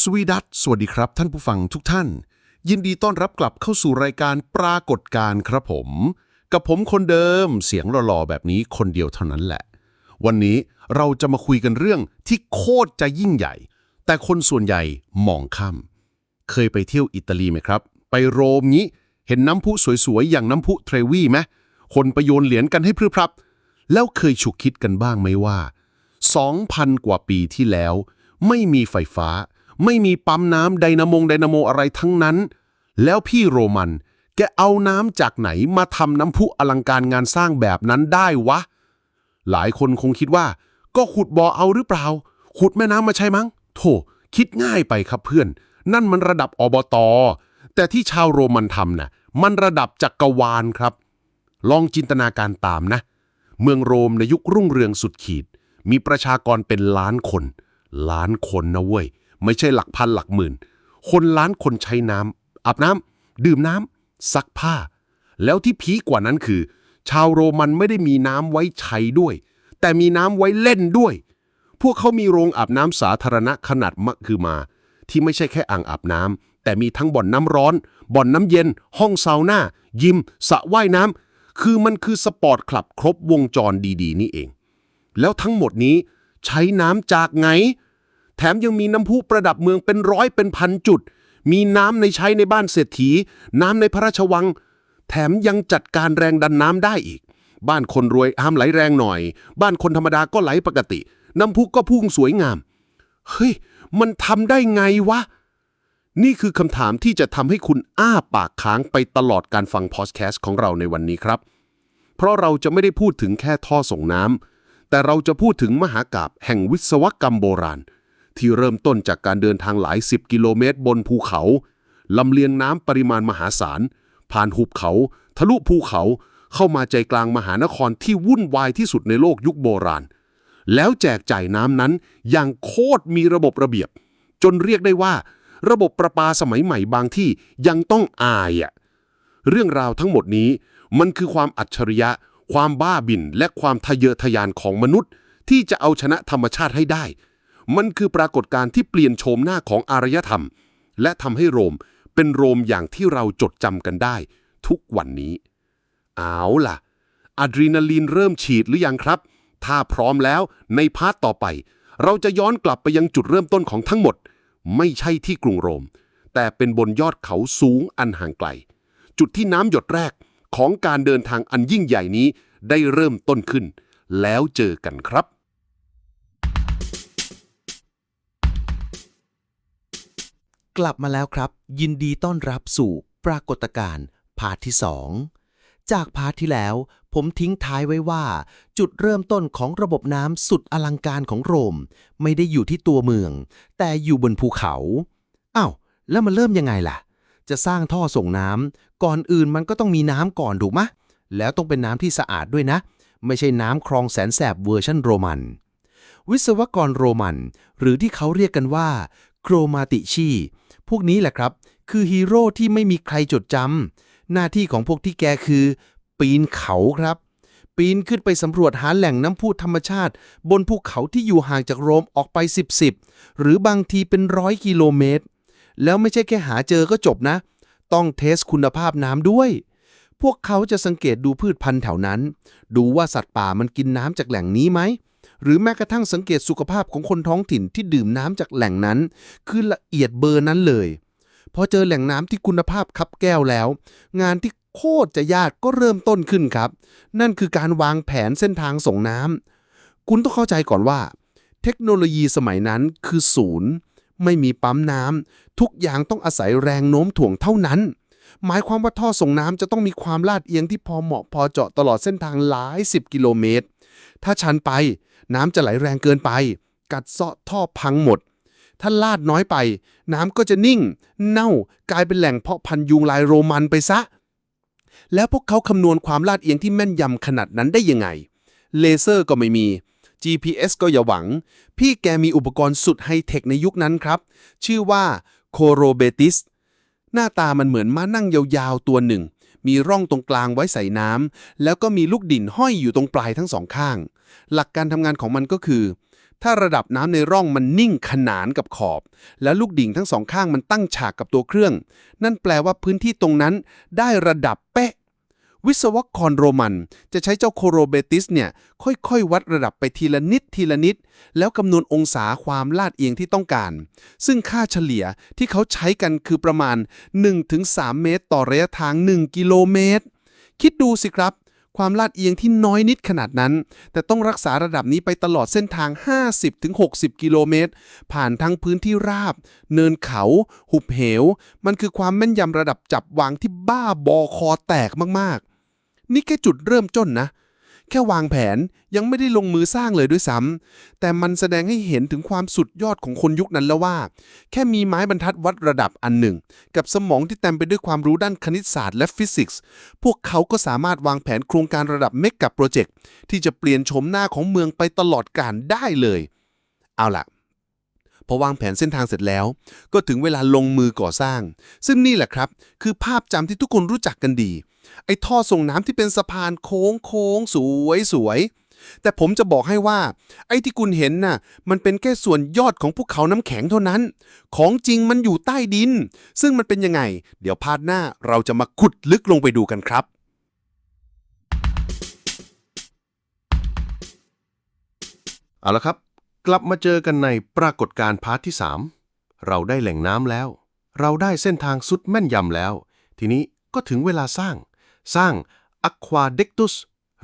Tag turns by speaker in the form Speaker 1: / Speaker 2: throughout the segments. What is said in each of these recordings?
Speaker 1: สวีดัตสวัสดีครับท่านผู้ฟังทุกท่าน ยินดีต้อนรับกลับเข้าสู่รายการปรากฏการณ์ครับผม กับผมคนเดิมเสียงหล่อๆแบบนี้คนเดียวเท่านั้นแหละ วันนี้เราจะมาคุยกันเรื่องที่โคตรจะยิ่งใหญ่ แต่คนส่วนใหญ่มองข้ามเคยไปเที่ยวอิตาลีไหมครับ ไปโรมงี้ เห็นน้ำพุสวยๆ อย่างน้ำพุเทรวีไหมคนไปโยนเหรียญกันให้พรึบพรับ แล้วเคยฉุกคิดกันบ้างไหมว่า 2,000 กว่าปีที่แล้ว ไม่มีไฟฟ้า ไม่มีปั๊มน้ำไดนามงไดนาโมอะไรทั้งนั้น แล้วพี่โรมันแกเอาน้ำจากไหนมาทำน้ำพุอลังการงานสร้างแบบนั้นได้วะ หลายคนคงคิดว่า ก็ขุดบ่อเอาหรือเปล่า ขุดแม่น้ำมาใช่มั้ง โถ คิดง่ายไปครับเพื่อน นั่นมันระดับอบต แต่ที่ชาวโรมันทำน่ะ มันระดับจักรวาลครับ ลองจินตนาการตามนะ เมืองโรมในยุครุ่งเรืองสุดขีด มีประชากรเป็นล้านคน ล้านคนนะเว้ย ไม่ใช่หลักพันหลักหมื่น คนล้านคนใช้น้ำอาบน้ำดื่มน้ำซักผ้า แล้วที่พีกว่านั้นคือ ชาวโรมันไม่ได้มีน้ำไว้ใช้ด้วย แต่มีน้ำไว้เล่นด้วย พวกเขามีโรงอาบน้ำสาธารณะขนาดมะคือมา ที่ไม่ใช่แค่อ่างอาบน้ำแต่มีทั้งบ่อนน้ำร้อน บ่อนน้ำเย็น ห้องซาวน่ายิมสระว่ายน้ำคือมันคือสปอร์ตคลับครบวงจรดีๆ นี่เอง แล้วทั้งหมดนี้ใช้น้ำจากไง แถมยังมีน้ำพุประดับเมืองเป็นร้อยเป็นพันจุด มีน้ำในใช้ในบ้านเศรษฐี น้ำในพระราชวัง แถมยังจัดการแรงดันน้ำได้อีก บ้านคนรวยห้ามไหลแรงหน่อย บ้านคนธรรมดาก็ไหลปกติ น้ำพุก็พุ่งสวยงาม เฮ้ย มันทำได้ไงวะ นี่คือคำถามที่จะทำให้คุณอ้าปากค้างไปตลอดการฟังพอดแคสต์ของเราในวันนี้ครับ เพราะเราจะไม่ได้พูดถึงแค่ท่อส่งน้ำแต่เราจะพูดถึงมหากาบแห่งวิศวกรรมโบราณ ที่เริ่มต้นจากการเดินทางหลายสิบกิโลเมตร บนภูเขาลำเลียงน้ำปริมาณมหาศาล ผ่านหุบเขา ทะลุภูเขาเข้ามาใจกลางมหานครที่วุ่นวายที่สุดในโลกยุคโบราณ แล้วแจกจ่ายน้ำนั้นอย่างโคตรมีระบบระเบียบ จนเรียกได้ว่า ระบบประปาสมัยใหม่บางที่ยังต้องอายอะเรื่องราวทั้งหมดนี้มันคือความอัจฉริยะ ความบ้าบินและความทะเยอทะยานของมนุษย์ ที่จะเอาชนะธรรมชาติให้ได้ มันคือปรากฏการณ์ที่เปลี่ยนโฉมหน้าของอารยธรรม และทำให้โรมเป็นโรมอย่างที่เราจดจำกันได้ ทุกวันนี้ เอาล่ะอะดรีนาลีนเริ่มฉีดหรือยังครับ ถ้าพร้อมแล้วในพาร์ทต่อไป เราจะย้อนกลับไปยังจุดเริ่มต้นของทั้งหมด ไม่ใช่ที่กรุงโรม แต่เป็นบนยอดเขาสูงอันห่างไกล จุดที่น้ำหยดแรกของการเดินทางอันยิ่งใหญ่นี้ได้เริ่มต้นขึ้น แล้วเจอกันครับ
Speaker 2: กลับมาแล้วครับ ยินดีต้อนรับสู่ปรากฏการณ์พาร์ทที่ 2 จากพาร์ทที่แล้ว ผมทิ้งท้ายไว้ว่า จุดเริ่มต้นของระบบน้ำสุดอลังการของโรม ไม่ได้อยู่ที่ตัวเมือง แต่อยู่บนภูเขาอ้าวแล้วมันเริ่มยังไงล่ะ จะสร้างท่อส่งน้ำก่อนอื่นมันก็ต้องมีน้ำก่อนถูกไหมแล้วต้องเป็นน้ำที่สะอาดด้วยนะ ไม่ใช่น้ำคลองแสนแสบเวอร์ชันโรมัน วิศวกรโรมัน หรือที่เขาเรียกกันว่า โครมาติชี พวกนี้แหละครับ คือฮีโร่ที่ไม่มีใครจดจำหน้าที่ของพวกที่แกคือ ปีนเขาครับ ปีนขึ้นไปสำรวจหาแหล่งน้ำพุธรรมชาติ บนภูเขาที่อยู่ห่างจากโรมออกไป 10 10 หรือบางทีเป็นร้อยกิโลเมตร แล้วไม่ใช่แค่หาเจอก็จบนะ ต้องเทสคุณภาพน้ำด้วยพวกเขาจะสังเกตดูพืชพันธุ์แถวนั้น ดูว่าสัตว์ป่ามันกินน้ำจากแหล่งนี้ไหม หรือแม้กระทั่งสังเกตสุขภาพของคนท้องถิ่นที่ดื่มน้ำจากแหล่งนั้น คือละเอียดเบอร์นั้นเลย พอเจอแหล่งน้ำที่คุณภาพคับแก้วแล้ว งานที่โคตรจะยากก็เริ่มต้นขึ้นครับ นั่นคือการวางแผนเส้นทางส่งน้ำคุณต้องเข้าใจก่อนว่า เทคโนโลยีสมัยนั้นคือศูนย์ ไม่มีปั๊มน้ำทุกอย่างต้องอาศัยแรงโน้มถ่วงเท่านั้น หมายความว่าท่อส่งน้ำจะต้องมีความลาดเอียงที่พอเหมาะพอเจาะตลอดเส้นทางหลายสิบกิโลเมตร ถ้าชันไป น้ำจะไหลแรงเกินไป กัดเซาะท่อพังหมด ถ้าลาดน้อยไป น้ำก็จะนิ่ง เน่ากลายเป็นแหล่งเพาะพันยุงลายโรมันไปซะ แล้วพวกเขาคำนวณความลาดเอียงที่แม่นยำขนาดนั้นได้ยังไง เลเซอร์ก็ไม่มี GPS ก็อย่าหวัง พี่แกมีอุปกรณ์สุดไฮเทคในยุคนั้นครับ ชื่อว่าโคโรเบติสหน้าตามันเหมือนม้านั่งยาวๆตัวหนึ่ง มีร่องตรงกลางไว้ใส่น้ำแล้วก็มีลูกดิ่นห้อยอยู่ตรงปลายทั้งสองข้าง หลักการทำงานของมันก็คือ ถ้าระดับน้ำในร่องมันนิ่งขนานกับขอบ และลูกดิ่งทั้งสองข้างมันตั้งฉากกับตัวเครื่อง นั่นแปลว่าพื้นที่ตรงนั้นได้ระดับเป๊ะ วิศวกรโรมัน จะใช้เจ้าโคโรเบติสเนี่ยค่อยๆ วัดระดับไปทีละนิดทีละนิด แล้วคำนวณองศาความลาดเอียงที่ต้องการ ซึ่งค่าเฉลี่ยที่เขาใช้กันคือประมาณ 1-3 เมตร ต่อระยะทาง 1 กิโลเมตร คิดดูสิครับ ความลาดเอียงที่น้อยนิดขนาดนั้น แต่ต้องรักษาระดับนี้ไปตลอดเส้นทาง 50-60 กิโลเมตร ผ่านทั้งพื้นที่ราบ เนินเขา หุบเหว มันคือความแม่นยำระดับจับวางที่บ้าบอคอแตกมากๆ นี่แค่จุดเริ่มต้นนะ แค่วางแผนยังไม่ได้ลงมือสร้างเลยด้วยซ้ำแต่มันแสดงให้เห็นถึงความสุดยอดของคนยุคนั้นแล้วว่า แค่มีไม้บรรทัดวัดระดับอันหนึ่ง กับสมองที่เต็มไปด้วยความรู้ด้านคณิตศาสตร์และฟิสิกส์ พวกเขาก็สามารถวางแผนโครงการระดับเมกะโปรเจกต์ที่จะเปลี่ยนโฉมหน้าของเมืองไปตลอดกาลได้เลย เอาล่ะ พอวางแผนเส้นทางเสร็จแล้ว ก็ถึงเวลาลงมือก่อสร้าง ซึ่งนี่แหละครับ คือภาพจำที่ทุกคนรู้จักกันดี ไอ้ท่อส่งน้ำที่เป็นสะพานโค้งโค้งสวยสวยแต่ผมจะบอกให้ว่า ไอ้ที่คุณเห็นน่ะ มันเป็นแค่ส่วนยอดของภูเขาน้ำแข็งเท่านั้น ของจริงมันอยู่ใต้ดิน ซึ่งมันเป็นยังไง เดี๋ยวพาร์ทหน้าเราจะมาขุดลึกลงไปดูกันครับ
Speaker 1: เอาละครับ กลับมาเจอกันในปรากฏการณ์พาร์ทที่ 3 เราได้แหล่งน้ำแล้ว เราได้เส้นทางสุดแม่นยำแล้ว ทีนี้ก็ถึงเวลาสร้าง สร้าง Aquaductus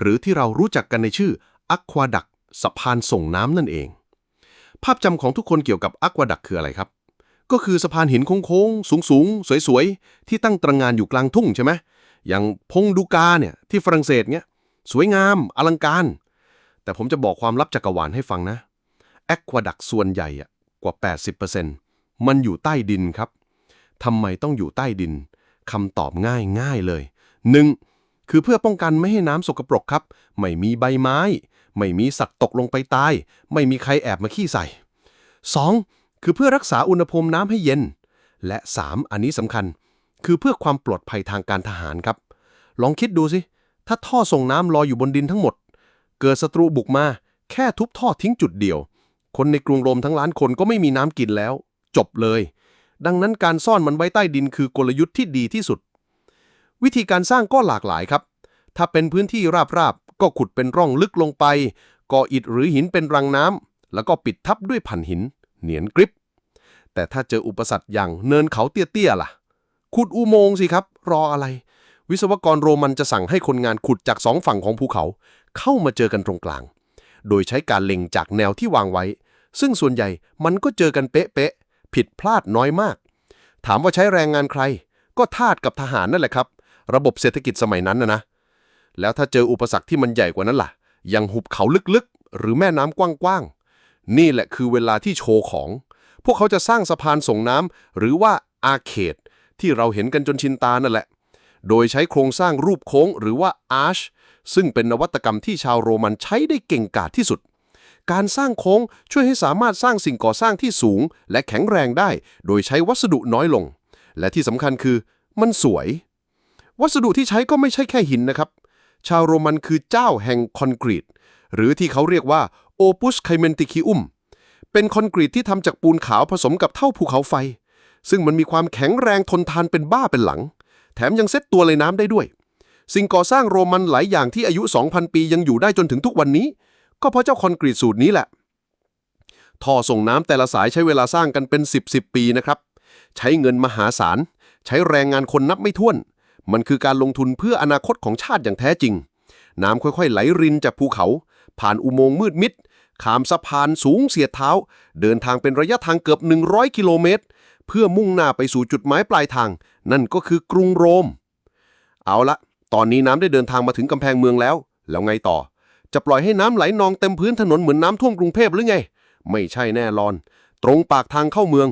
Speaker 1: หรือที่เรารู้จักกันในชื่อ Aqueduct สะพานส่งน้ำนั่นเอง ภาพจำของทุกคนเกี่ยวกับ Aqueduct คืออะไรครับ ก็คือสะพานหินโค้งๆ สูงๆ สวยๆ ที่ตั้งตระงานอยู่กลางทุ่งใช่ไหมอย่างพงดูกาเนี่ยที่ฝรั่งเศสเนี่ยสวยงามอลังการ แต่ผมจะบอกความลับจักรวาลให้ฟังนะ แอคควาดักส่วนใหญ่กว่า 80%มันอยู่ใต้ดินครับทำไมต้องอยู่ใต้ดินคำตอบง่ายง่ายเลย 1. คือเพื่อป้องกันไม่ให้น้ำสกปรกครับ ไม่มีใบไม้ ไม่มีสัตว์ตกลงไปตาย ไม่มีใครแอบมาขี้ใส่ 2. คือเพื่อรักษาอุณหภูมิน้ำให้เย็น และ 3. อันนี้สำคัญ คือเพื่อความปลอดภัยทางการทหารครับ ลองคิดดูสิ ถ้าท่อส่งน้ำลอยอยู่บนดินทั้งหมด เกิดศัตรูบุกมา แค่ทุบท่อทิ้งจุดเดียว คนในกรุงโรมทั้งล้านคนก็ไม่มีน้ำกินแล้ว จบเลย ดังนั้นการซ่อนมันไว้ใต้ดินคือกลยุทธ์ที่ดีที่สุด วิธีการสร้างก็หลากหลายครับ ถ้าเป็นพื้นที่ราบๆ ก็ขุดเป็นร่องลึกลงไป ก่ออิฐหรือหินเป็นรังน้ำแล้วก็ปิดทับด้วยผันหินเหนียนกริบ แต่ถ้าเจออุปสรรคอย่างเนินเขาเตี้ยๆล่ะ ขุดอุโมงค์สิครับ รออะไร วิศวกรโรมันจะสั่งให้คนงานขุดจากสองฝั่งของภูเขา เข้ามาเจอกันตรงกลาง โดยใช้การเล็งจากแนวที่วางไว้ ซึ่งส่วนใหญ่มันก็เจอกันเป๊ะๆผิดพลาดน้อยมาก ถามว่าใช้แรงงานใคร ก็ทาสกับทหารนั่นแหละครับ ระบบเศรษฐกิจสมัยนั้นนะนะแล้วถ้าเจออุปสรรคที่มันใหญ่กว่านั้นล่ะอย่างหุบเขาลึกๆ หรือแม่น้ำกว้างๆ นี่แหละคือเวลาที่โชว์ของ พวกเขาจะสร้างสะพานส่งน้ำหรือว่าอาร์เคดที่เราเห็นกันจนชินตานั่นแหละ โดยใช้โครงสร้างรูปโค้งหรือว่าอาร์ชซึ่งเป็นนวัตกรรมที่ชาวโรมันใช้ได้เก่งกาจที่สุด การสร้างโค้งช่วยให้สามารถสร้างสิ่งก่อสร้างที่สูง และแข็งแรงได้ โดยใช้วัสดุน้อยลง และที่สำคัญคือมันสวย วัสดุที่ใช้ก็ไม่ใช่แค่หินนะครับ ชาวโรมันคือเจ้าแห่งคอนกรีต หรือที่เขาเรียกว่า opus caementicum เป็นคอนกรีตที่ทำจากปูนขาวผสมกับเท่าภูเขาไฟ ซึ่งมันมีความแข็งแรงทนทานเป็นบ้าเป็นหลัง แถมยังเซ็ตตัวเลยน้ำได้ด้วย สิ่งก่อสร้างโรมันหลายอย่างที่อายุ 2,000 ปียังอยู่ได้จนถึงทุกวันนี้ ก็เพราะเจ้าคอนกรีตสูตรนี้แหละ ท่อส่งน้ำแต่ละสายใช้เวลาสร้างกันเป็น 10 10 ปีนะครับ ใช้เงินมหาศาล ใช้แรงงานคนนับไม่ถ้วน มันคือการลงทุนเพื่ออนาคตของชาติอย่างแท้จริง น้ำค่อยๆ ไหลรินจากภูเขา ผ่านอุโมงค์มืดมิดข้ามสะพานสูงเสียดเท้า เดินทางเป็นระยะทางเกือบ 100 กิโลเมตร เพื่อมุ่งหน้าไปสู่จุดหมายปลายทาง นั่นก็คือกรุงโรม เอาละ ตอนนี้น้ำได้เดินทางมาถึงกำแพงเมืองแล้ว แล้วไงต่อ จะปล่อยให้น้ำไหลนองเต็มพื้นถนนเหมือนน้ำท่วมกรุงเทพหรือไง ไม่ใช่แน่นอน ตรงปากทางเข้าเมือง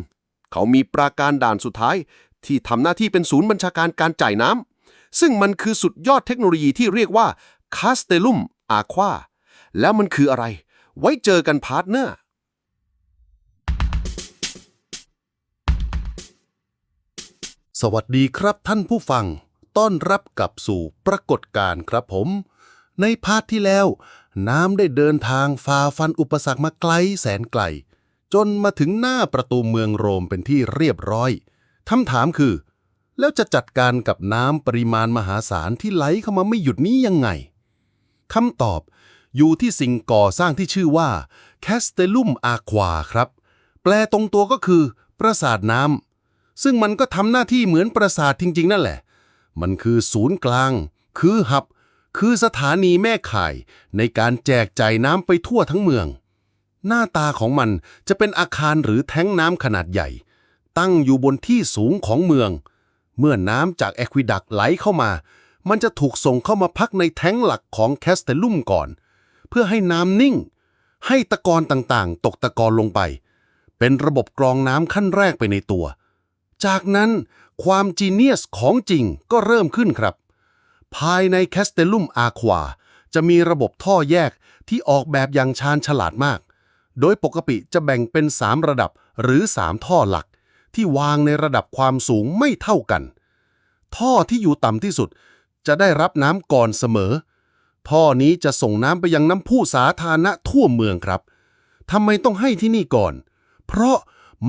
Speaker 1: เขามีปราการด่านสุดท้าย ที่ทำหน้าที่เป็นศูนย์บัญชาการการจ่ายน้ำซึ่งมันคือสุดยอดเทคโนโลยีที่เรียกว่า Castellum Aqua แล้วมันคืออะไร ไว้เจอกันพาร์ทเนอร์
Speaker 3: สวัสดีครับท่านผู้ฟัง ต้อนรับกลับสู่ปรากฏการณ์ครับผม ในพาร์ทที่แล้ว
Speaker 2: น้ำได้เดินทางฝ่าฟันอุปสรรคมาไกลแสนไกล จนมาถึงหน้าประตูเมืองโรมเป็นที่เรียบร้อยคำถามคือ แล้วจะจัดการกับน้ำปริมาณมหาศาลที่ไหลเข้ามาไม่หยุดนี้ยังไงคำตอบอยู่ที่สิ่งก่อสร้างที่ชื่อว่า Castellum Aqua ครับ แปลตรงตัวก็คือ ปราสาทน้ำซึ่งมันก็ทำหน้าที่เหมือนปราสาทจริง ๆ นั่นแหละ มันคือศูนย์กลาง คือหับ คือสถานีแม่ข่ายในการแจกจ่ายน้ำไปทั่วทั้งเมือง หน้าตาของมันจะเป็นอาคารหรือแท้งน้ำขนาดใหญ่ ตั้งอยู่บนที่สูงของเมือง เมื่อน้ำจากแอควิดักไหลเข้ามา มันจะถูกส่งเข้ามาพักในแท้งหลักของแคสเตลุมก่อน เพื่อให้น้ำนิ่ง ให้ตะกอนต่างๆ ตกตะกอนลงไป เป็นระบบกรองน้ำขั้นแรกไปในตัว จากนั้นความจีเนียสของจริงก็เริ่มขึ้นครับ ภายในแคสเตลุมอาควา จะมีระบบท่อแยกที่ออกแบบอย่างชาญฉลาดมาก โดยปกติจะแบ่งเป็น 3 ระดับหรือ 3 ท่อหลัก ที่วางในระดับความสูงไม่เท่ากัน ท่อที่อยู่ต่ำที่สุด จะได้รับน้ำก่อนเสมอ ท่อนี้จะส่งน้ำไปยังน้ำพุสาธารณะทั่วเมืองครับทำไมต้องให้ที่นี่ก่อน เพราะ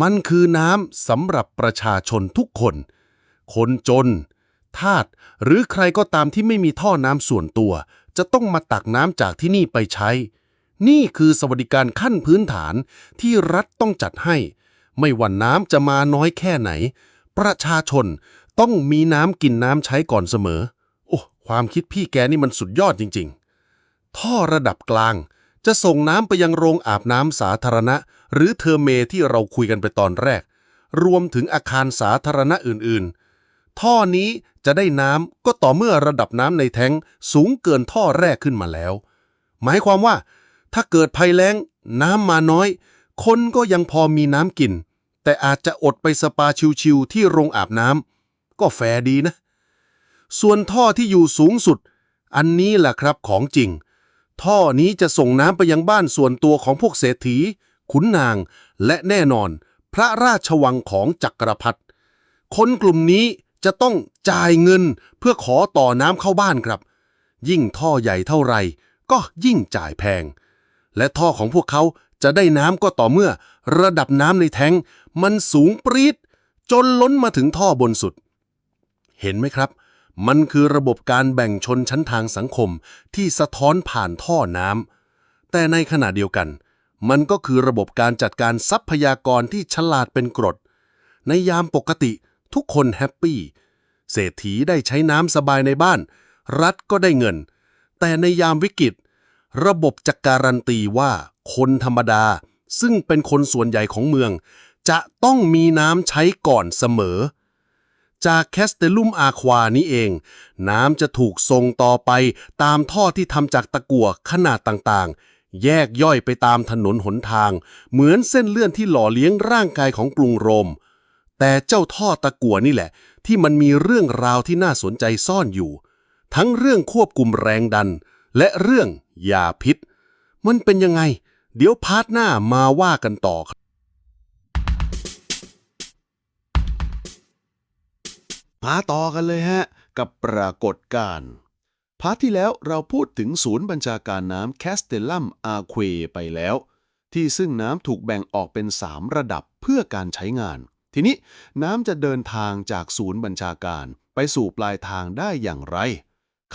Speaker 2: มันคือน้ำสำหรับประชาชนทุกคน คนจน ทาสหรือใครก็ตามที่ไม่มีท่อน้ำส่วนตัว จะต้องมาตักน้ำจากที่นี่ไปใช้ นี่คือสวัสดิการขั้นพื้นฐานที่รัฐต้องจัดให้ ไม่ว่าน้ำจะมาน้อยแค่ไหน ประชาชนต้องมีน้ำกินน้ำใช้ก่อนเสมอ โอ้ความคิดพี่แกนี่มันสุดยอดจริง ๆ ท่อระดับกลางจะส่งน้ำไปยังโรงอาบน้ำสาธารณะ หรือเทอร์เมที่เราคุยกันไปตอนแรก รวมถึงอาคารสาธารณะอื่นๆ ท่อนี้จะได้น้ำก็ต่อเมื่อระดับน้ำในแทงสูงเกินท่อแรกขึ้นมาแล้ว หมายความว่า ถ้าเกิดภัยแล้ง น้ำมาน้อย คนก็ยังพอมีน้ำกิน แต่อาจจะอดไปสปาชิวๆที่โรงอาบน้ำก็แฟดีนะ ส่วนท่อที่อยู่สูงสุด อันนี้แหละครับของจริง ท่อนี้จะส่งน้ำไปยังบ้านส่วนตัวของพวกเศรษฐี ขุนนาง และแน่นอน พระราชวังของจักรพรรดิคนกลุ่มนี้ จะต้องจ่ายเงินเพื่อขอต่อน้ำเข้าบ้านครับ ยิ่งท่อใหญ่เท่าไหร่ก็ยิ่งจ่ายแพง และท่อของพวกเขาจะได้น้ำก็ต่อเมื่อ ระดับน้ำในแท้งมันสูงปรีดจนล้นมาถึงท่อบนสุด เห็นไหมครับ มันคือระบบการแบ่งชนชั้นทางสังคมที่สะท้อนผ่านท่อน้ำแต่ในขณะเดียวกัน มันก็คือระบบการจัดการทรัพยากรที่ฉลาดเป็นกรด ในยามปกติ ทุกคนแฮปปี้ เศรษฐีได้ใช้น้ำสบายในบ้าน รัฐก็ได้เงิน แต่ในยามวิกฤต ระบบจะการันตีว่าคนธรรมดา ซึ่งเป็นคนส่วนใหญ่ของเมือง จะต้องมีน้ำใช้ก่อนเสมอ จากแคสเตลุมอาควานี้เอง น้ำจะถูกส่งต่อไปตามท่อที่ทำจากตะกั่วขนาดต่างๆ แยกย่อยไปตามถนนหนทาง เหมือนเส้นเลื่อนที่หล่อเลี้ยงร่างกายของกรุงโรม แต่เจ้าท่อตะกัวนี่แหละ ที่มันมีเรื่องราวที่น่าสนใจซ่อนอยู่ ทั้งเรื่องควบคุมแรงดัน และเรื่องยาพิษ มันเป็นยังไง เดี๋ยวพาร์ทหน้ามาว่ากันต่อครับ
Speaker 4: มาต่อกันเลยฮะ กับปรากฏการณ์พาร์ทที่แล้วเราพูดถึงศูนย์บัญชาการน้ำแคสเตลัมอาเควไปแล้ว ที่ซึ่งน้ำถูกแบ่งออกเป็น 3 ระดับเพื่อการใช้งาน ทีนี้น้ำจะเดินทางจากศูนย์บัญชาการไปสู่ปลายทางได้อย่างไร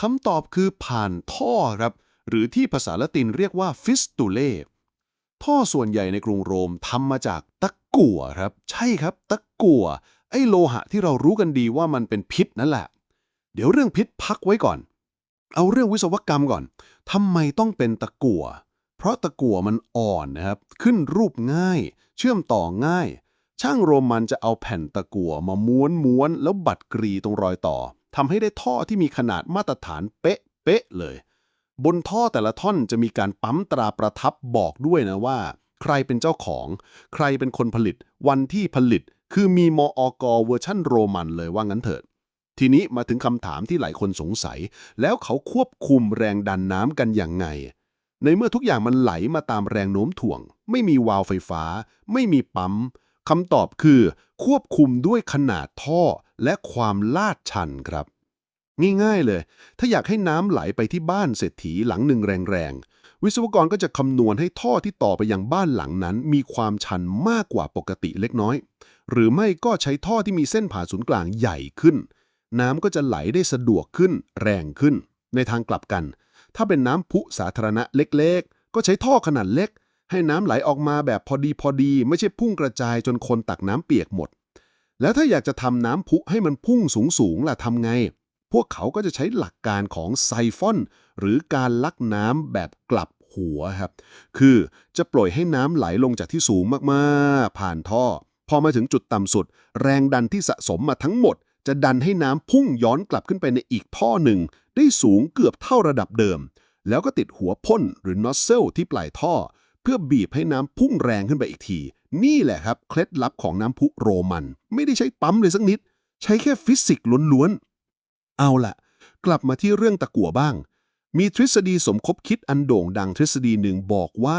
Speaker 4: คำตอบคือผ่านท่อครับ หรือที่ภาษาละตินเรียกว่าฟิสตูเล่ท่อส่วนใหญ่ในกรุงโรมทำมาจากตะกั่วครับ ใช่ครับ ตะกั่วไอ้โลหะที่เรารู้กันดีว่ามันเป็นพิษนั่นแหละ เดี๋ยวเรื่องพิษพักไว้ก่อน เอาเรื่องวิศวกรรมก่อนทำไมต้องเป็นตะกั่วเพราะตะกั่วมันอ่อนนะครับ ขึ้นรูปง่าย เชื่อมต่อง่าย ช่างโรมันจะเอาแผ่นตะกั่วมาม้วนม้วนๆแล้วบัดกรีตรงรอยต่อทำให้ได้ท่อที่มีขนาดมาตรฐานเป๊ะเป๊ะๆเลย บนท่อแต่ละท่อนจะมีการปั๊มตราประทับบอกด้วยนะว่า ใครเป็นเจ้าของ ใครเป็นคนผลิต วันที่ผลิต คือมีมอกเวอร์ชั่นโรมันเลยว่างั้นเถิดทีนี้มาถึงคำถามที่หลายคนสงสัย แล้วเขาควบคุมแรงดันน้ำกันอย่างไง ในเมื่อทุกอย่างมันไหลมาตามแรงโน้มถ่วง ไม่มีวาล์วไฟฟ้า ไม่มีปั๊ม คำตอบคือ ควบคุมด้วยขนาดท่อและความลาดชันครับ ง่ายๆเลย ถ้าอยากให้น้ำไหลไปที่บ้านเศรษฐีหลังหนึ่งแรงๆ
Speaker 5: วิศวกรก็จะคำนวณให้ท่อที่ต่อไปยังบ้านหลังนั้น มีความชันมากกว่าปกติเล็กน้อย หรือไม่ก็ใช้ท่อที่มีเส้นผ่าศูนย์กลางใหญ่ขึ้น น้ำก็จะไหลได้สะดวกขึ้น แรงขึ้น ในทางกลับกัน ถ้าเป็นน้ำพุสาธารณะเล็ก ๆ ก็ใช้ท่อขนาดเล็ก ให้น้ำไหลออกมาแบบพอดีพอดี ไม่ใช่พุ่งกระจายจนคนตักน้ำเปียกหมด แล้วถ้าอยากจะทำน้ำพุให้มันพุ่งสูงๆล่ะทำไง พวกเขาก็จะใช้หลักการของไซฟอน หรือการลักน้ำแบบกลับหัวครับ คือจะปล่อยให้น้ำไหลลงจากที่สูงมากๆ ผ่านท่อ พอมาถึงจุดต่ำสุด แรงดันที่สะสมมาทั้งหมด จะดันให้น้ำพุ่งย้อนกลับขึ้นไปในอีกท่อหนึ่ง ได้สูงเกือบเท่าระดับเดิม แล้วก็ติดหัวพ่นหรือ nozzle ที่ปลายท่อ เพื่อบีบให้น้ำพุ่งแรงขึ้นไปอีกที นี่แหละครับ เคล็ดลับของน้ำพุโรมัน ไม่ได้ใช้ปั๊มเลยสักนิด ใช้แค่ฟิสิกส์ล้วนๆ เอาละกลับมาที่เรื่องตะกั่วบ้าง มีทฤษฎีสมคบคิดอันโด่งดังทฤษฎีหนึ่งบอกว่า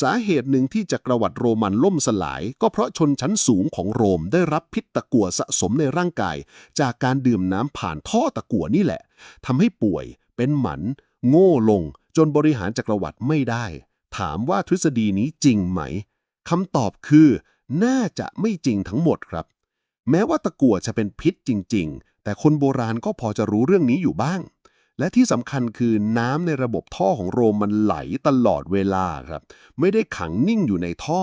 Speaker 5: สาเหตุหนึ่งที่จักรวรรดิโรมันล่มสลาย ก็เพราะชนชั้นสูงของโรมได้รับพิษตะกั่วสะสมในร่างกาย จากการดื่มน้ำผ่านท่อตะกั่วนี่แหละทำให้ป่วย เป็นหมัน โง่ลง จนบริหารจักรวรรดิไม่ได้ ถามว่าทฤษฎีนี้จริงไหมคำตอบคือ น่าจะไม่จริงทั้งหมดครับ แม้ว่าตะกั่วจะเป็นพิษจริง ๆ แต่คนโบราณก็พอจะรู้เรื่องนี้อยู่บ้าง และที่สำคัญคือน้ำในระบบท่อของโรมมันไหลตลอดเวลาครับ ไม่ได้ขังนิ่งอยู่ในท่อ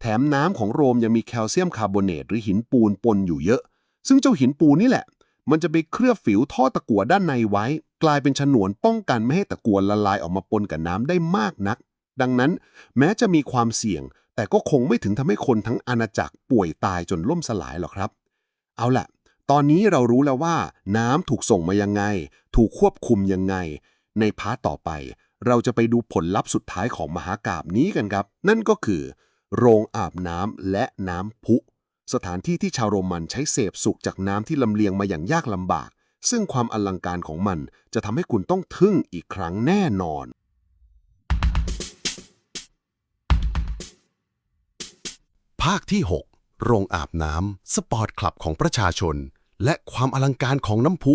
Speaker 5: แถมน้ำของโรมยังมีแคลเซียมคาร์บอเนตหรือหินปูนปนอยู่เยอะ ซึ่งเจ้าหินปูนนี่แหละ มันจะไปเคลือบผิวท่อตะกั่วด้านในไว้ กลายเป็นฉนวนป้องกันไม่ให้ตะกั่วละลายออกมาปนกับน้ำได้มากนัก ดังนั้นแม้จะมีความเสี่ยง แต่ก็คงไม่ถึงทำให้คนทั้งอาณาจักรป่วยตายจนล่มสลายหรอกครับ เอาล่ะ ตอนนี้เรารู้แล้วว่าน้ำถูกส่งมายังไง ถูกควบคุมยังไง ในพาร์ตต่อไป เราจะไปดูผลลัพธ์สุดท้ายของมหากาบนี้กันครับ นั่นก็คือ โรงอาบน้ำและน้ำพุ สถานที่ที่ชาวโรมันใช้เสพสุขจากน้ำที่ลำเลียงมาอย่างยากลำบาก ซึ่งความอลังการของมันจะทำให้คุณต้องทึ่งอีกครั้งแน่นอน
Speaker 2: ภาคที่ 6 โรงอาบน้ำสปอร์ตคลับของประชาชน และความอลังการของน้ำพุ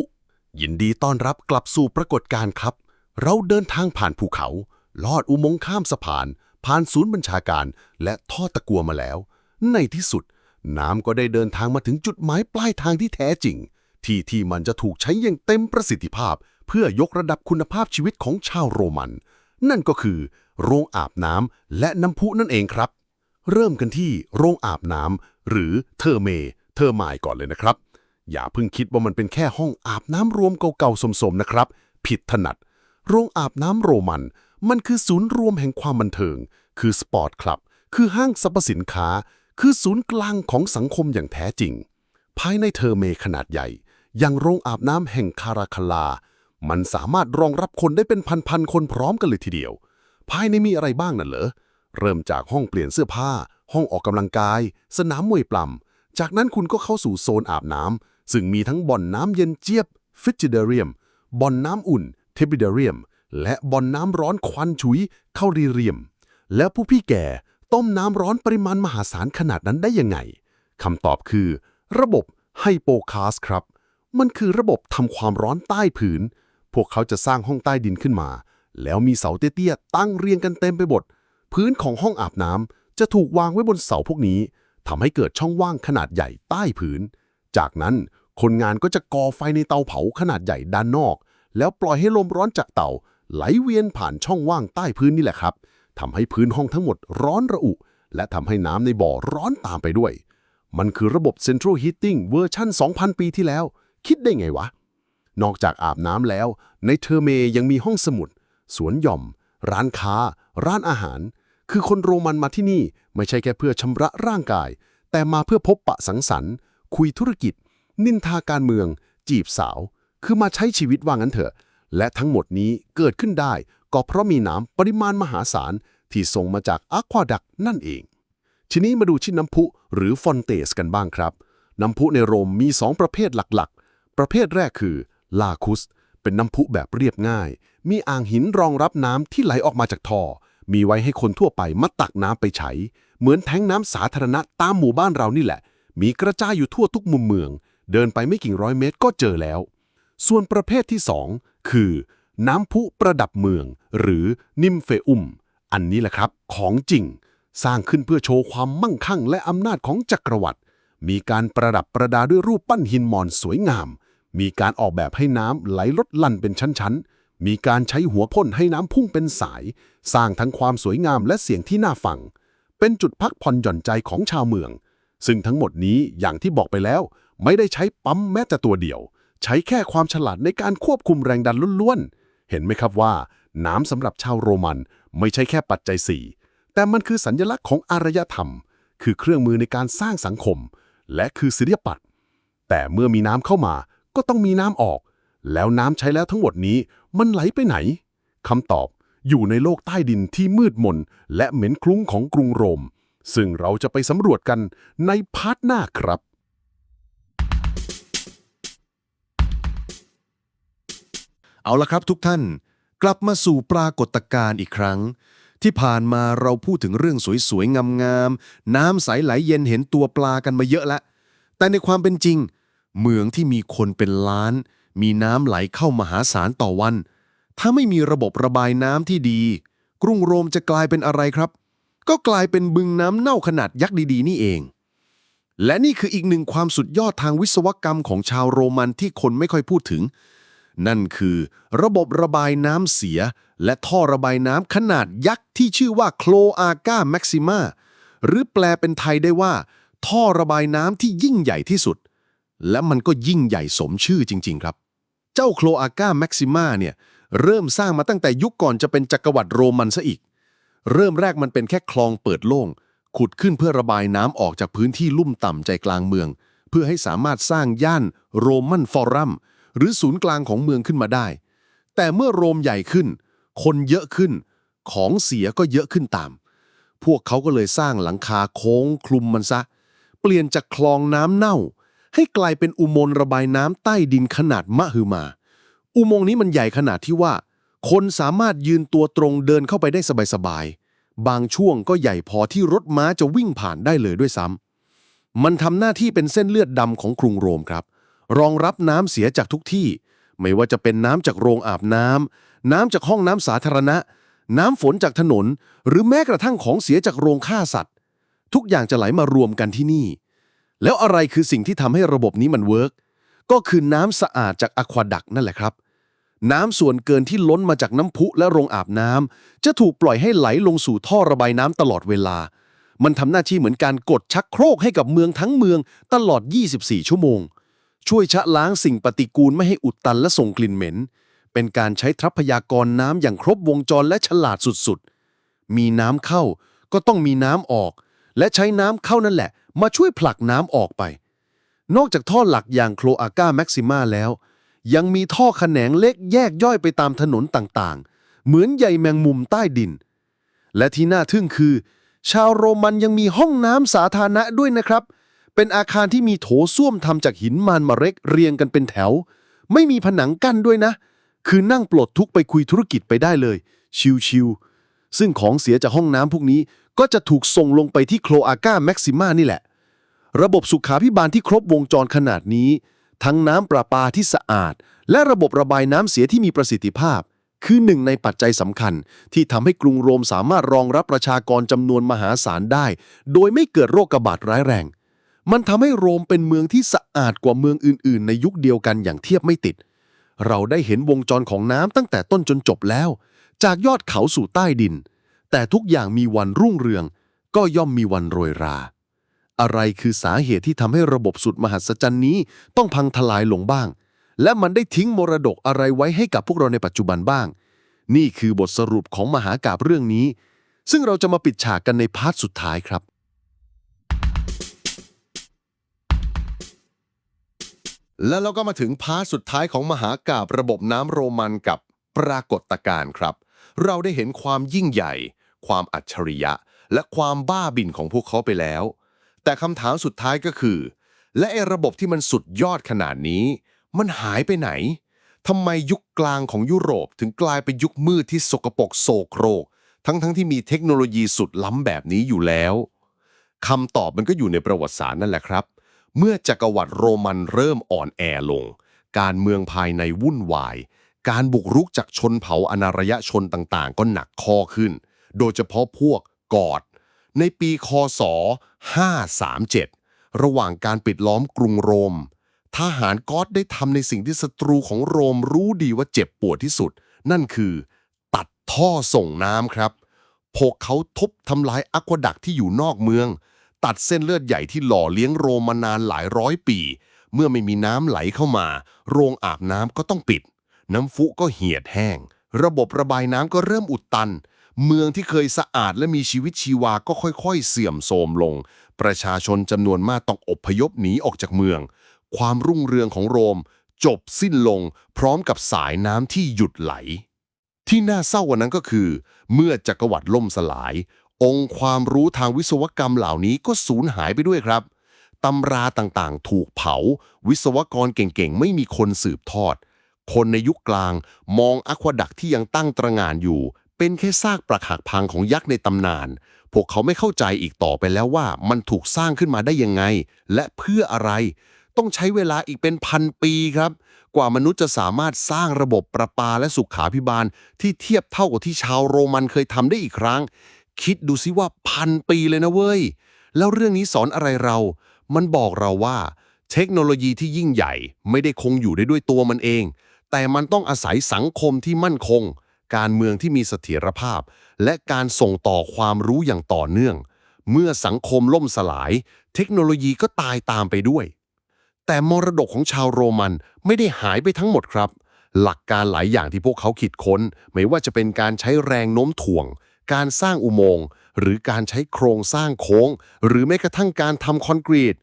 Speaker 2: ยินดีต้อนรับกลับสู่ปรากฏการณ์ครับ เราเดินทางผ่านภูเขา ลอดอุโมงค์ข้ามสะพาน ผ่านศูนย์บัญชาการ และท่อตะกัวมาแล้ว ในที่สุด น้ำก็ได้เดินทางมาถึงจุดหมายปลายทางที่แท้จริง ที่ที่มันจะถูกใช้อย่างเต็มประสิทธิภาพ เพื่อยกระดับคุณภาพชีวิตของชาวโรมัน นั่นก็คือ โรงอาบน้ำและน้ำพุนั่นเองครับ เริ่มกันที่โรงอาบน้ำหรือเทอร์เม เทอร์มายก่อนเลยนะครับ อย่าเพิ่งคิดว่ามันเป็นแค่ห้องอาบน้ำรวมเก่าๆสมๆนะครับ ผิดถนัด โรงอาบน้ำโรมัน มันคือศูนย์รวมแห่งความบันเทิง คือสปอร์ตคลับ คือห้างสรรพสินค้า คือศูนย์กลางของสังคมอย่างแท้จริง ภายในเทอร์เมขนาดใหญ่ อย่างโรงอาบน้ำแห่งคาราคาลา มันสามารถรองรับคนได้เป็นพันๆคนพร้อมกันเลยทีเดียว ภายในมีอะไรบ้างน่ะเหรอ เริ่มจากห้องเปลี่ยนเสื้อผ้า ห้องออกกำลังกาย สนามมวยปล้ำจากนั้นคุณก็เข้าสู่โซนอาบน้ำซึ่งมีทั้งบ่อนน้ำเย็นเจี๊ยบฟิจิเดเรียมบ่อนน้ำอุ่นเทปิเดเรียม และบ่อนน้ำร้อนควันฉุยเข้ารีเรียม แล้วผู้พี่แก่ต้มน้ำร้อนปริมาณมหาศาลขนาดนั้นได้ยังไงคำตอบคือ ระบบไฮโปคาสครับ มันคือระบบทำความร้อนใต้ผืน พวกเขาจะสร้างห้องใต้ดินขึ้นมา แล้วมีเสาเตี้ยๆตั้งเรียงกันเต็มไปหมด พื้นของห้องอาบน้ำจะถูกวางไว้บนเสาพวกนี้ทำให้เกิดช่องว่างขนาดใหญ่ใต้ผืน จากนั้นคนงานก็จะก่อไฟในเตาเผาขนาดใหญ่ด้านนอก แล้วปล่อยให้ลมร้อนจากเตาไหลเวียนผ่านช่องว่างใต้พื้นนี่แหละครับทำให้พื้นห้องทั้งหมดร้อนระอุ และทำให้น้ำในบ่อร้อนตามไปด้วย มันคือระบบ Central Heating เวอร์ชัน2,000 ปีที่แล้ว คิดได้ไงวะ นอกจากอาบน้ำแล้ว ในเทอร์เมยังมีห้องสมุด สวนหย่อม ร้านค้า ร้านอาหาร คือคนโรมันมาที่นี่ไม่ใช่แค่เพื่อชำระร่างกาย แต่มาเพื่อพบปะสังสรรค์ คุยธุรกิจ นินทาการเมือง จีบสาว คือมาใช้ชีวิตว่างั้นเถอะ และทั้งหมดนี้เกิดขึ้นได้ ก็เพราะมีน้ำปริมาณมหาศาลที่ส่งมาจากอะควาดักนั่นเอง ทีนี้มาดูที่น้ำพุหรือฟอนเตสกันบ้างครับ น้ำพุในโรมมี 2 ประเภทหลักๆ ประเภทแรกคือลาคุส เป็นน้ำพุแบบเรียบง่าย มีอ่างหินรองรับน้ำที่ไหลออกมาจากท่อ มีไว้ให้คนทั่วไปมาตักน้ำไปใช้ เหมือนแท้งน้ำสาธารณะตามหมู่บ้านเรานี่แหละ มีกระจายอยู่ทั่วทุกมุมเมือง เดินไปไม่กี่ร้อยเมตรก็เจอแล้ว ส่วนประเภทที่ 2 คือ น้ำพุประดับเมือง หรือนิมเฟอุม อันนี้แหละครับ ของจริง สร้างขึ้นเพื่อโชว์ความมั่งคั่งและอำนาจของจักรวรรดิมีการประดับประดาด้วยรูปปั้นหินมอนสวยงาม มีการออกแบบให้น้ำไหลลดลั่นเป็นชั้นๆ มีการใช้หัวพ่นให้น้ำพุ่งเป็นสาย สร้างทั้งความสวยงามและเสียงที่น่าฟัง เป็นจุดพักผ่อนหย่อนใจของชาวเมือง ซึ่งทั้งหมดนี้อย่างที่บอกไปแล้ว ไม่ได้ใช้ปั๊มแม้แต่ตัวเดียว ใช้แค่ความฉลาดในการควบคุมแรงดันล้วนๆ เห็นไหมครับว่า น้ำสำหรับชาวโรมันไม่ใช่แค่ปัจจัยสี่แต่มันคือสัญลักษณ์ของอารยธรรม คือเครื่องมือในการสร้างสังคม และคือศิลปะแต่เมื่อมีน้ำเข้ามาก็ต้องมีน้ำออก แล้วน้ำใช้แล้วทั้งหมดนี้ มันไหลไปไหนคำตอบอยู่ในโลกใต้ดินที่มืดมน และเหม็นคลุ้งของกรุงโรม ซึ่งเราจะไปสำรวจกันในพาร์ทหน้าครับ
Speaker 4: เอาละครับทุกท่านกลับมาสู่ปรากฏการณ์อีกครั้ง ที่ผ่านมาเราพูดถึงเรื่องสวยๆ งามๆ น้ำใสไหลเย็นเห็นตัวปลากันมาเยอะแล้วแต่ในความเป็นจริง เมืองที่มีคนเป็นล้าน มีน้ำไหลเข้ามหาศาลต่อวัน ถ้าไม่มีระบบระบายน้ำที่ดี กรุงโรมจะกลายเป็นอะไรครับ ก็กลายเป็นบึงน้ำเน่าขนาดยักษ์ดีๆ นี่เอง และนี่คืออีกหนึ่งความสุดยอดทางวิศวกรรมของชาวโรมันที่คนไม่ค่อยพูดถึง นั่นคือ ระบบระบายน้ำเสีย และท่อระบายน้ำขนาดยักษ์ที่ชื่อว่าโคลอา g าแม็กซิมาหรือแปลเป็นไทยได้ว่า ท่อระบายน้ำที่ยิ่งใหญ่ที่สุดและมันก็ยิ่งใหญ่สมชื่อจริง ๆ ครับ เจ้าโคลอา g าแม็กซิมาเนี่ยเริ่มสร้างมาตั้งแต่ยุคก่อนจะเป็นจักรวรรดิโรมันซะอีก เริ่มแรกมันเป็นแค่คลองเปิดโล่ง ขุดขึ้นเพื่อระบายน้ำออกจากพื้นที่ลุ่มต่ำใจกลางเมือง เพื่อให้สามารถสร้างย่านโรมันฟอรัมหรือศูนย์กลางของเมืองขึ้นมาได้ แต่เมื่อโรมใหญ่ขึ้น คนเยอะขึ้น ของเสียก็เยอะขึ้นตาม พวกเขาก็เลยสร้างหลังคาโค้งคลุมมันซะ เปลี่ยนจากคลองน้ำเน่า ให้กลายเป็นอุโมงค์ระบายน้ำใต้ดินขนาดมหึมา อุโมงค์นี้มันใหญ่ขนาดที่ว่า คนสามารถยืนตัวตรงเดินเข้าไปได้สบายๆ บางช่วงก็ใหญ่พอที่รถม้าจะวิ่งผ่านได้เลยด้วยซ้ำมันทำหน้าที่เป็นเส้นเลือดดำของกรุงโรมครับ รองรับน้ำเสียจากทุกที่ ไม่ว่าจะเป็นน้ำจากโรงอาบน้ำน้ำจากห้องน้ำสาธารณะ น้ำฝนจากถนน หรือแม้กระทั่งของเสียจากโรงฆ่าสัตว์ ทุกอย่างจะไหลมารวมกันที่นี่ แล้วอะไรคือสิ่งที่ทำให้ระบบนี้มันเวิร์กก็คือน้ำสะอาดจากอะควาดักนั่นแหละครับน้ำส่วนเกินที่ล้นมาจากน้ำพุและโรงอาบน้ำจะถูกปล่อยให้ไหลลงสู่ท่อระบายน้ำตลอดเวลา มันทำหน้าที่เหมือนการกดชักโครกให้กับเมืองทั้งเมืองตลอด 24 ชั่วโมง ช่วยชะล้างสิ่งปฏิกูลไม่ให้อุดตันและส่งกลิ่นเหม็น เป็นการใช้ทรัพยากรน้ำอย่างครบวงจรและฉลาดสุดๆ มีน้ำเข้าก็ต้องมีน้ำออก และใช้น้ำเข้านั่นแหละ มาช่วยผลักน้ำออกไป นอกจากท่อหลักอย่างโคลอาก้าแม็กซิมาแล้ว ยังมีท่อแขนงเล็กแยกย่อยไปตามถนนต่างๆ เหมือนใยแมงมุมใต้ดิน และที่น่าทึ่งคือ ชาวโรมันยังมีห้องน้ำสาธารณะด้วยนะครับ เป็นอาคารที่มีโถส้วมทำจากหินมานมาเร็กเรียงกันเป็นแถว ไม่มีผนังกั้นด้วยนะ คือนั่งปลดทุกไปคุยธุรกิจไปได้เลย ชิวๆซึ่งของเสียจากห้องน้ำพวกนี้ ก็จะถูกส่งลงไปที่โคลอาก้าแม็กซิมานี่แหละ ระบบสุขาพิบาลที่ครบวงจรขนาดนี้ ทั้งน้ำประปาที่สะอาด และระบบระบายน้ำเสียที่มีประสิทธิภาพ คือหนึ่งในปัจจัยสำคัญ ที่ทำให้กรุงโรมสามารถรองรับประชากรจำนวนมหาศาลได้ โดยไม่เกิดโรคระบาดร้ายแรง มันทำให้โรมเป็นเมืองที่สะอาดกว่าเมืองอื่น ๆ ในยุคเดียวกันอย่างเทียบไม่ติด เราได้เห็นวงจรของน้ำตั้งแต่ต้นจนจบแล้ว จากยอดเขาสู่ใต้ดิน แต่ทุกอย่างมีวันรุ่งเรือง ก็ย่อมมีวันโรยรา อะไรคือสาเหตุที่ทำให้ระบบสุดมหัศจรรย์นี้ต้องพังทลายลงบ้าง และมันได้ทิ้งมรดกอะไรไว้ให้กับพวกเราในปัจจุบันบ้าง นี่คือบทสรุปของมหากาบเรื่องนี้ ซึ่งเราจะมาปิดฉากกันในพาร์ทสุดท้ายครับ
Speaker 6: แล้วเราก็มาถึงพาร์ทสุดท้ายของมหากาบระบบน้ำโรมันกับปรากฏการณ์ครับ เราได้เห็นความยิ่งใหญ่ ความอัจฉริยะ และความบ้าบิ่นของพวกเขาไปแล้ว แต่คำถามสุดท้ายก็คือ และไอ้ระบบที่มันสุดยอดขนาดนี้ มันหายไปไหนทำไมยุคกลางของยุโรปถึงกลายเป็นยุคมืดที่สกปรกโศกโรก ทั้งๆทที่มีเทคโนโลยีสุดล้ำแบบนี้อยู่แล้วคำตอบมันก็อยู่ในประวัติศาสตร์นั่นแหละครับ เมื่อจักรวรรดิโรมันเริ่มอ่อนแอลง การเมืองภายในวุ่นวาย
Speaker 4: การบุกรุกจากชนเผ่าอนารยชนต่างๆ ก็หนักข้อขึ้น โดยเฉพาะพวกกอด ในปีคศ 537 ระหว่างการปิดล้อมกรุงโรม ทหารกอดได้ทำในสิ่งที่ศัตรูของโรมรู้ดีว่าเจ็บปวดที่สุด นั่นคือ ตัดท่อส่งน้ำครับ พวกเขาทุบทำลายอควาดักที่อยู่นอกเมือง ตัดเส้นเลือดใหญ่ที่หล่อเลี้ยงโรมมานานหลายร้อยปี เมื่อไม่มีน้ำไหลเข้ามา โรงอาบน้ำก็ต้องปิด น้ำฟุก็เหี่ยดแห้งระบบระบายน้ำก็เริ่มอุดตัน เมืองที่เคยสะอาดและมีชีวิตชีวาก็ค่อยๆ เสื่อมโทรมลง ประชาชนจำนวนมากต้องอพยพหนีออกจากเมือง ความรุ่งเรืองของโรม จบสิ้นลง พร้อมกับสายน้ำที่หยุดไหล ที่น่าเศร้ากว่านั้นก็คือ เมื่อจักรวรรดิล่มสลาย องค์ความรู้ทางวิศวกรรมเหล่านี้ก็สูญหายไปด้วยครับตำราต่างๆ ถูกเผา วิศวกรเก่งๆ ไม่มีคนสืบทอด คนในยุคกลางมองอควาดักที่ยังตั้งตระงานอยู่ เป็นแค่ซากปรักหักพังของยักษ์ในตำนาน พวกเขาไม่เข้าใจอีกต่อไปแล้วว่ามันถูกสร้างขึ้นมาได้ยังไง และเพื่ออะไร ต้องใช้เวลาอีกเป็นพันปีครับ กว่ามนุษย์จะสามารถสร้างระบบประปาและสุขาพิบาล ที่เทียบเท่ากับที่ชาวโรมันเคยทำได้อีกครั้ง คิดดูสิว่าพันปีเลยนะเว้ย แล้วเรื่องนี้สอนอะไรเรา มันบอกเราว่า เทคโนโลยีที่ยิ่งใหญ่ ไม่ได้คงอยู่ได้ด้วยตัวมันเอง แต่มันต้องอาศัยสังคมที่มั่นคง การเมืองที่มีเสถียรภาพ และการส่งต่อความรู้อย่างต่อเนื่อง เมื่อสังคมล่มสลาย เทคโนโลยีก็ตายตามไปด้วย แต่มรดกของชาวโรมันไม่ได้หายไปทั้งหมดครับ หลักการหลายอย่างที่พวกเขาคิดค้น ไม่ว่าจะเป็นการใช้แรงโน้มถ่วง การสร้างอุโมงค์หรือการใช้โครงสร้างโค้ง หรือแม้กระทั่งการทำคอนกรีต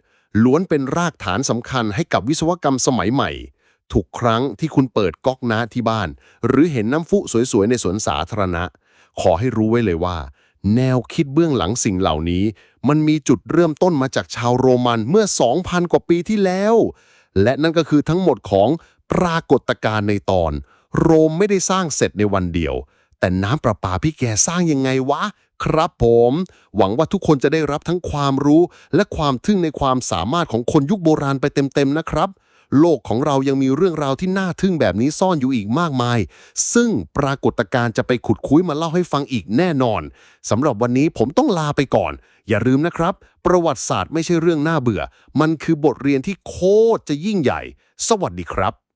Speaker 4: ล้วนเป็นรากฐานสำคัญให้กับวิศวกรรมสมัยใหม่ ทุกครั้งที่คุณเปิดก๊อกน้าที่บ้าน หรือเห็นน้ำฟุสวยๆ ในสวนสาธารณะ ขอให้รู้ไว้เลยว่า แนวคิดเบื้องหลังสิ่งเหล่านี้ มันมีจุดเริ่มต้นมาจากชาวโรมันเมื่อ 2,000 กว่าปีที่แล้ว และนั่นก็คือทั้งหมดของปรากฏการณ์ในตอน โรมไม่ได้สร้างเสร็จในวันเดียว แต่น้ำประปาพี่แกสร้างยังไงวะ ครับผม หวังว่าทุกคนจะได้รับทั้งความรู้ และความทึ่งในความสามารถของคนยุคโบราณไปเต็มๆนะครับ โลกของเรายังมีเรื่องราวที่น่าทึ่งแบบนี้ซ่อนอยู่อีกมากมาย ซึ่งปรากฏการณ์จะไปขุดคุ้ยมาเล่าให้ฟังอีกแน่นอนสำหรับวันนี้ผมต้องลาไปก่อน อย่าลืมนะครับ ประวัติศาสตร์ไม่ใช่เรื่องน่าเบื่อ มันคือบทเรียนที่โคตรจะยิ่งใหญ่ สวัสดีครับ